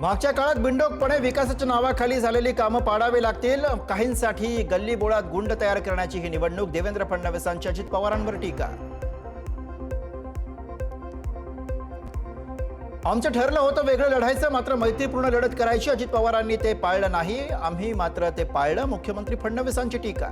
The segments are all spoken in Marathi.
मागच्या काळात बिंडोकपणे विकासाच्या नावाखाली झालेली कामं पाडावी लागतील. काहींसाठी गल्ली बोळात गुंड तयार करण्याची ही निवडणूक देवेंद्र फडणवीसांची अजित पवारांवर टीका. आमचं ठरलं होतं वेगळं लढायचं मात्र मैत्रीपूर्ण लढत करायची अजित पवारांनी ते पाळलं नाही. आम्ही मात्र ते पाळलं मुख्यमंत्री फडणवीसांची टीका.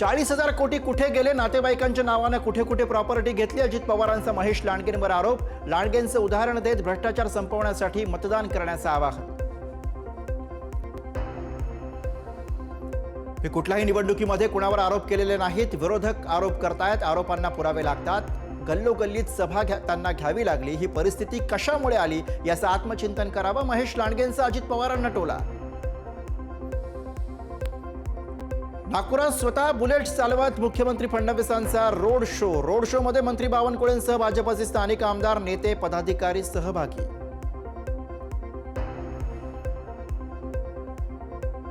चाळीस हजार कोटी कुठे गेले? नातेवाईकांच्या नावानं कुठे कुठे प्रॉपर्टी घेतली? अजित पवारांचा महेश लांडगेंवर आरोप. लांडगेंचं उदाहरण देत भ्रष्टाचार संपवण्यासाठी मतदान करण्याचं आवाहन. मी कुठल्याही निवडणुकीमध्ये कुणावर आरोप केलेले नाहीत. विरोधक आरोप करतायत. आरोपांना पुरावे लागतात. गल्लोगल्लीत सभा घ्या त्यांना घ्यावी लागली. ही परिस्थिती कशामुळे आली? याचं आत्मचिंतन करावं. महेश लांडगेंचा अजित पवारांना टोला. नागपुरात स्वतः बुलेट चालवत मुख्यमंत्री फडणवीसांचा रोड शो. रोड शो मध्ये मंत्री बावनकुळेंसह भाजपचे स्थानिक आमदार नेते पदाधिकारी सहभागी.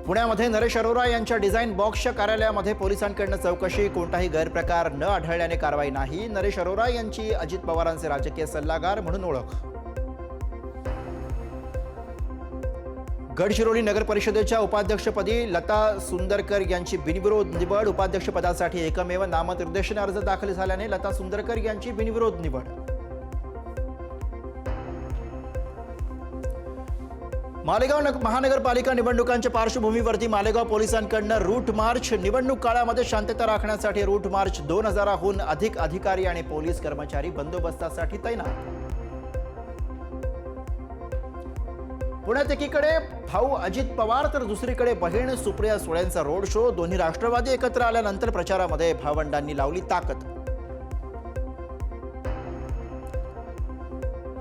पुण्यामध्ये नरेश अरोरा यांच्या डिझाईन बॉक्सच्या कार्यालयामध्ये पोलिसांकडनं चौकशी. कोणताही गैरप्रकार न आढळल्याने कारवाई नाही. नरेश अरोरा यांची अजित पवारांचे राजकीय सल्लागार म्हणून ओळख. गडचिरोली नगर परिषदेच्या उपाध्यक्षपदी लता सुंदरकर यांची बिनविरोध निवड. उपाध्यक्षपदासाठी एकमेव नामनिर्देशन अर्ज दाखल झाल्याने लता सुंदरकर यांची बिनविरोध निवड. मालेगाव नग- महानगरपालिका निवडणुकांच्या पार्श्वभूमीवरती मालेगाव पोलिसांकडनं रूट मार्च निवडणूक काळामध्ये शांतता राखण्यासाठी रूट मार्च दोन हजाराहून अधिक अधिकारी आणि पोलीस कर्मचारी बंदोबस्तासाठी तैनात. पुण्यात एकीकडे भाऊ अजित पवार तर दुसरीकडे बहीण सुप्रिया सुळेंचा रोड शो. दोन्ही राष्ट्रवादी एकत्र आल्यानंतर प्रचारामध्ये भावंडांनी लावली ताकद.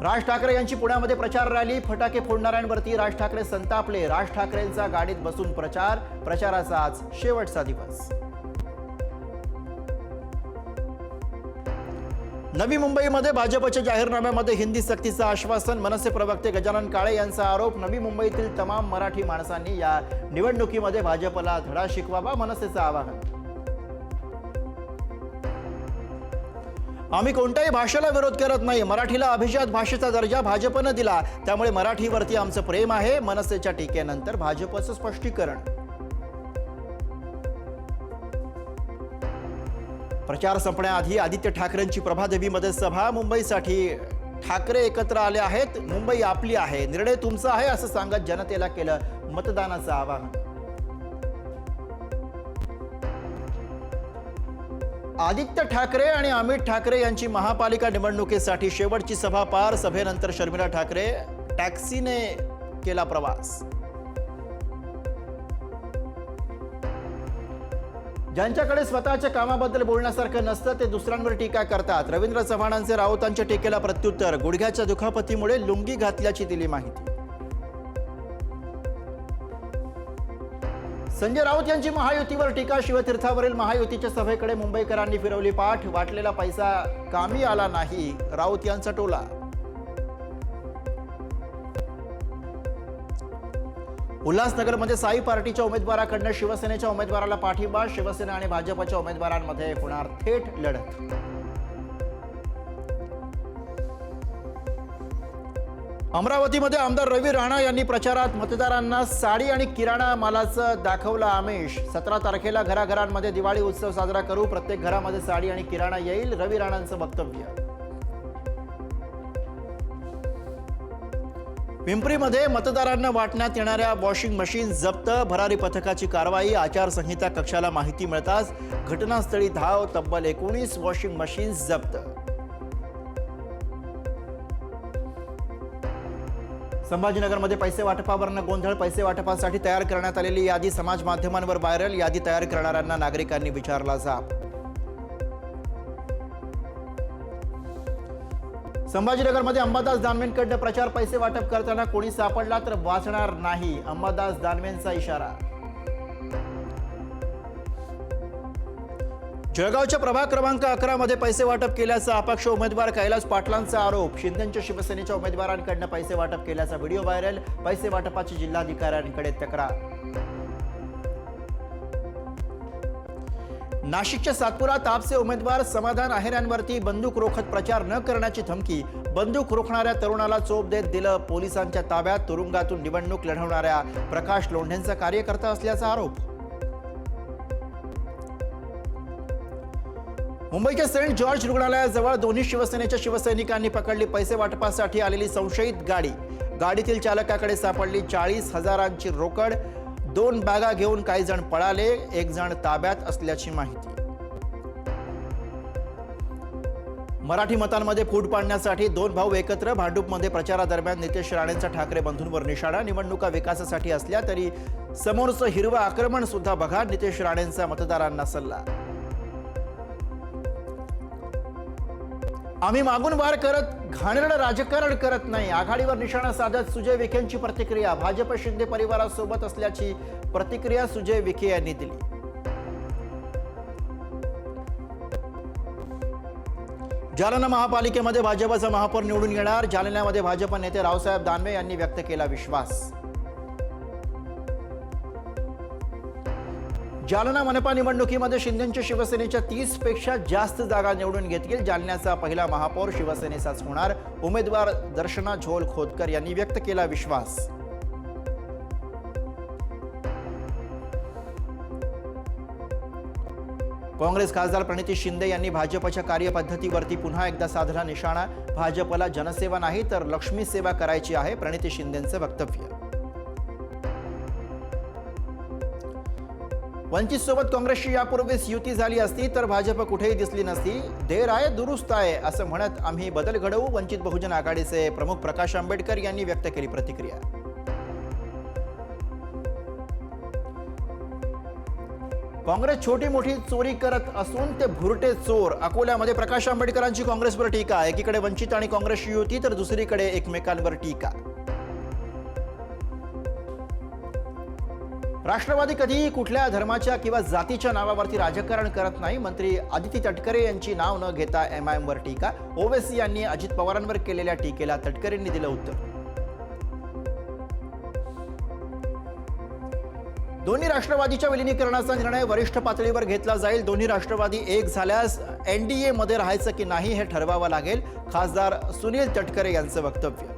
राज ठाकरे यांची पुण्यामध्ये प्रचार रॅली. फटाके फोडणाऱ्यांवरती राज ठाकरे संतापले. राज ठाकरेंचा गाडीत बसून प्रचार. प्रचाराचा आज शेवटचा दिवस. नवी मुंबईमध्ये भाजपच्या जाहीरनाम्यामध्ये हिंदी सक्तीचं आश्वासन मनसे प्रवक्ते गजानन काळे यांचा आरोप नवी मुंबईतील तमाम मराठी माणसांनी या निवडणुकीमध्ये भाजपला धडा शिकवावा मनसेचं आवाहन. आम्ही कोणत्याही भाषेला विरोध करत नाही. मराठीला अभिजात भाषेचा दर्जा भाजपनं दिला. त्यामुळे मराठीवरती आमचं प्रेम आहे. मनसेच्या टीकेनंतर भाजपचं स्पष्टीकरण. प्रचार संपण्याआधी आदित्य ठाकरेंची प्रभादेवीमध्ये सभा मुंबईसाठी. ठाकरे एकत्र आले आहेत मुंबई आपली आहे. निर्णय तुमचा आहे असं सांगत जनतेला केलं मतदानाचं आवाहन. आदित्य ठाकरे आणि अमित ठाकरे यांची महापालिका निवडणुकीसाठी शेवटची सभा पार सभेनंतर शर्मिला ठाकरे टॅक्सीने केला प्रवास. ज्यांच्याकडे स्वतःच्या कामाबद्दल बोलण्यासारखं नसतं ते दुसऱ्यांवर टीका करतात. रवींद्र चव्हाणांचे राऊतांच्या टीकेला प्रत्युत्तर गुडघ्याच्या दुखापतीमुळे लुंगी घातल्याची दिली माहिती. संजय राऊत यांची महायुतीवर टीका शिवतीर्थावरील महायुतीच्या सभेकडे मुंबईकरांनी फिरवली पाठ वाटलेला पैसा कामी आला नाही राऊत यांचा टोला उल्हासनगरमध्ये साई पार्टीच्या उमेदवाराकडनं शिवसेनेच्या उमेदवाराला पाठिंबा शिवसेना आणि भाजपच्या उमेदवारांमध्ये होणार थेट लढत. अमरावतीमध्ये आमदार रवी राणा यांनी प्रचारात मतदारांना साडी आणि किराणा मालाचं दाखवलं आमिष. सतरा तारखेला घराघरांमध्ये दिवाळी उत्सव साजरा करू प्रत्येक घरामध्ये साडी आणि किराणा येईल रवी राणांचं वक्तव्य. पिंपरीमध्ये मतदारांना वाटण्यात येणाऱ्या वॉशिंग मशीन जप्त भरारी पथकाची कारवाई आचारसंहिता कक्षाला माहिती मिळताच घटनास्थळी धाव तब्बल एकोणीस वॉशिंग मशीन जप्त. संभाजीनगरमध्ये पैसे वाटपावरनं गोंधळ पैसे वाटपासाठी तयार करण्यात आलेली यादी समाज माध्यमांवर व्हायरल यादी तयार करणाऱ्यांना नागरिकांनी विचारला जाब संभाजीनगरमध्ये अंबादास दानवेंकडनं प्रचार पैसे वाटप करताना कोणी सापडला तर वाचणार नाही अंबादास दानवेंचा इशारा. जळगावच्या प्रभाग क्रमांक अकरा मध्ये पैसे वाटप केल्याचा अपक्ष उमेदवार कैलास पाटलांचा आरोप. शिंदेच्या शिवसेनेच्या उमेदवारांकडनं पैसे वाटप केल्याचा व्हिडिओ व्हायरल. पैसे वाटपाची जिल्हाधिकाऱ्यांकडे तक्रार. नाशिकच्या सातपुरा तापचे उमेदवार समाधान आहेऱ्यांवरती बंदूक रोखत प्रचार न करण्याची धमकी बंदूक रोखणाऱ्या तरुणाला चोप देत दिलं पोलिसांच्या ताब्यात तुरुंगातून निवडणूक लढवणाऱ्या प्रकाश लोंढेंचा कार्यकर्ता असल्याचा आरोप. मुंबईच्या सेंट जॉर्ज रुग्णालयाजवळ दोन्ही शिवसेनेच्या शिवसैनिकांनी पकडली पैसे वाटपासाठी आलेली संशयित गाडी. गाडीतील चालकाकडे सापडली चाळीस हजारांची रोकड दोन बॅगा घेऊन काही जण पळाले एक जण ताब्यात असल्याची माहिती. मराठी मतांमध्ये फूट पाडण्यासाठी दोन भाऊ एकत्र भांडूपमध्ये प्रचारादरम्यान नितेश राणेंचा ठाकरे बंधूंवर निशाणा निवडणुका विकासासाठी असल्या तरी समोरचं हिरवं आक्रमण सुद्धा बघा नितेश राणेंचा मतदारांना सल्ला. आम्ही मागून वार करत घाणेरडं राजकारण करत नाही. आघाडीवर निशाणा साधत सुजय विखेंची प्रतिक्रिया. भाजप शिंदे परिवारासोबत असल्याची प्रतिक्रिया सुजय विखे यांनी दिली. जालना महापालिकेमध्ये भाजपचा महापौर निवडून येणार. जालन्यामध्ये भाजप नेते रावसाहेब दानवे यांनी व्यक्त केला विश्वास. जालना मनपा निवडणुकीमध्ये शिंदेच्या शिवसेनेच्या तीसपेक्षा जास्त जागा निवडून घेतील. जालन्याचा पहिला महापौर शिवसेनेचाच होणार. उमेदवार दर्शना झोल खोतकर यांनी व्यक्त केला विश्वास. काँग्रेस खासदार प्रणिती शिंदे यांनी भाजपच्या कार्यपद्धतीवरती पुन्हा एकदा साधला निशाणा. भाजपला जनसेवा नाही तर लक्ष्मी सेवा करायची आहे प्रणिती शिंदेंचं वक्तव्य. वंचित सोबत काँग्रेसची यापूर्वीच युती झाली असती तर भाजप कुठेही दिसली नसती. देर आहे दुरुस्त आहे असं म्हणत आम्ही बदल घडवू वंचित बहुजन आघाडीचे प्रमुख प्रकाश आंबेडकर यांनी व्यक्त केली प्रतिक्रिया. काँग्रेस छोटी मोठी चोरी करत असून ते भुरटे चोर. अकोल्यामध्ये प्रकाश आंबेडकरांची काँग्रेसवर टीका एकीकडे वंचित आणि काँग्रेसची युती तर दुसरीकडे एकमेकांवर टीका. राष्ट्रवादी कधीही कुठल्या धर्माच्या किंवा जातीच्या नावावरती राजकारण करत नाही. मंत्री आदिती तटकरे यांची नाव न घेता एम आय एमवर टीका. ओवेसी यांनी अजित पवारांवर केलेल्या टीकेला तटकरेंनी दिलं उत्तर. दोन्ही राष्ट्रवादीच्या विलिनीकरणाचा निर्णय वरिष्ठ पातळीवर घेतला जाईल. दोन्ही राष्ट्रवादी एक झाल्यास एनडीए मध्ये राहायचं की नाही हे ठरवावं लागेल खासदार सुनील तटकरे यांचं वक्तव्य.